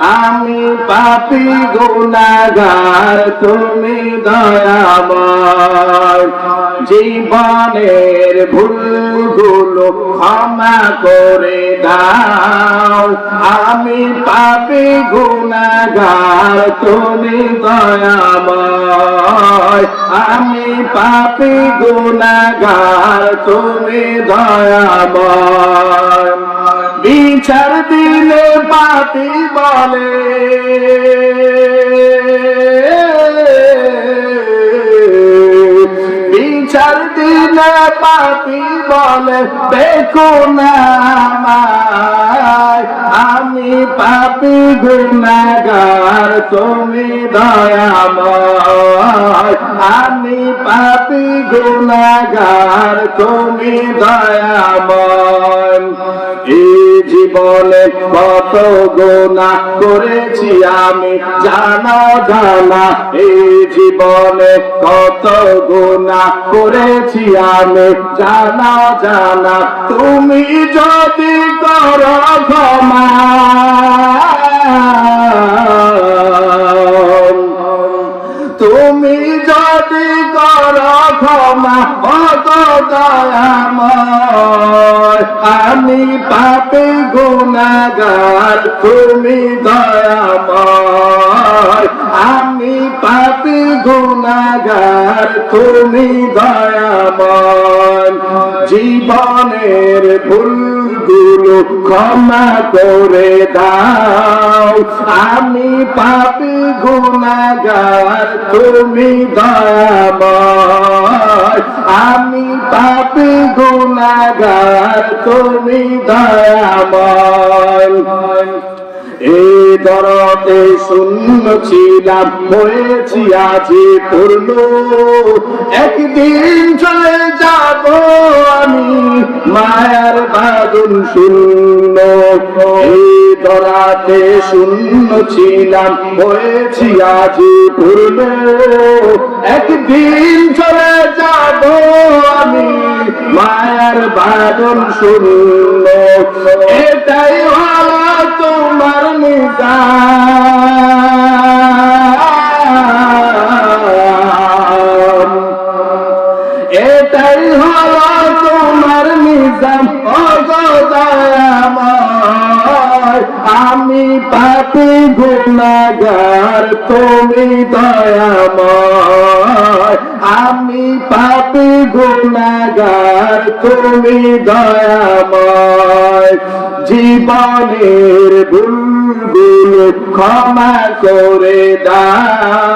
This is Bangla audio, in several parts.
আমি পাপি গুনাগার তুমি দয়াময়। জীবনের ভুলগুলো ক্ষমা করে দাও। আমি পাপি গুনাগার তুমি দয়াময়। আমি পাপি গুনাগার তুমি দয়াময়। বিচার দিলে পাপি বলে। বিচার দিলে পাপি বলে দেখো আমি পাপি গুনাগার তুমি দয়াময়। আমি পাপি গুনাগার তুমি দয়াময়। এই জীবনে কত গোনা করেছি আমি, জানা জানা। এই জীবনে কত গোনা করেছি আমি, জানা জানা। তুমি যদি করো ক্ষমা। তুমি কর ক্ষমা অত আমি পাপে গুনাগার তুমি দয়াময়। আমি পাপে গুনাগার তুমি দয়াময়। জীবনের ভুলগুলো ক্ষমা করে দাও। আমি পাপি গুনাগার তুমি দয়াময়। আমি পাপি গুনাগার তুমি দয়াময়। এই দরতে শূন্য ছিলাম, হয়েছি আজি পূর্ণ। একদিন চলে যাব আমি মায়ার বাদুন শূন্য এই শূন্য ছিলাম হয়েছি আজি পূর্ণ। একদিন চলে যাব আমি, মায়ার বাদন শূন্য। এটাই হলো তোমার নিজাম এটাই হলো নিজাম আমি পাপি গুনাগার তুমি দয়াময়। আমি পাপি গুনাগার তুমি দয়াময়। জীবনের ভুলগুলো ক্ষমা করে দাও।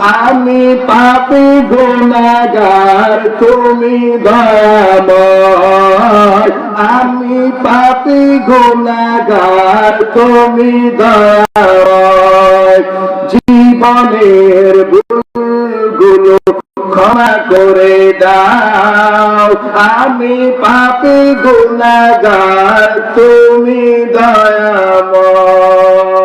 আমি পাপি গুনাগার তুমি দয়াময়। আমি পাপি গুনাগার তুমি দয়াময়। জীবনের ভুলগুলো ক্ষমা করে দাও। আমি পাপি গুনাগার তুমি দয়াময়।